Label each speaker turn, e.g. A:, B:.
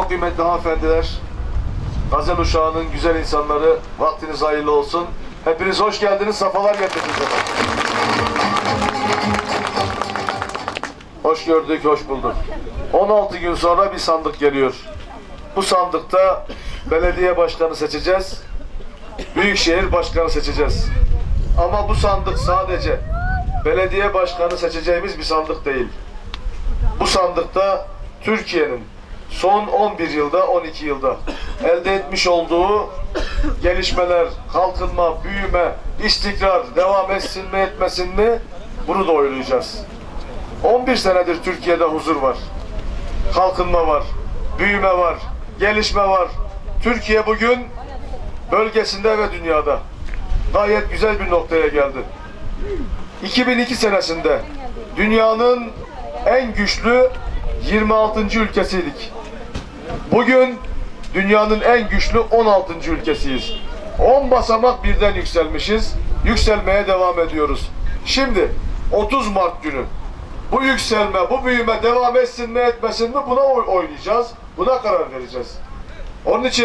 A: Çok kıymetli hanımefendiler, Gazel Uşağı'nın güzel insanları, vaktiniz hayırlı olsun. Hepiniz hoş geldiniz, safalar getirdiniz efendim. Hoş gördük, hoş bulduk. 16 gün sonra bir sandık geliyor. Bu sandıkta belediye başkanı seçeceğiz, büyükşehir başkanı seçeceğiz. Ama bu sandık sadece belediye başkanı seçeceğimiz bir sandık değil. Bu sandıkta Türkiye'nin son 11 yılda, 12 yılda elde etmiş olduğu gelişmeler, kalkınma, büyüme, istikrar devam etsin mi etmesin mi bunu da oylayacağız. 11 senedir Türkiye'de huzur var. Kalkınma var, büyüme var, gelişme var. Türkiye bugün bölgesinde ve dünyada gayet güzel bir noktaya geldi. 2002 senesinde dünyanın en güçlü 26. ülkesiydik. Bugün dünyanın en güçlü 16. ülkesiyiz. 10 basamak birden yükselmişiz. Yükselmeye devam ediyoruz. Şimdi 30 Mart günü bu yükselme, bu büyüme devam etsin mi etmesin mi buna oy- oynayacağız. Buna karar vereceğiz. Onun için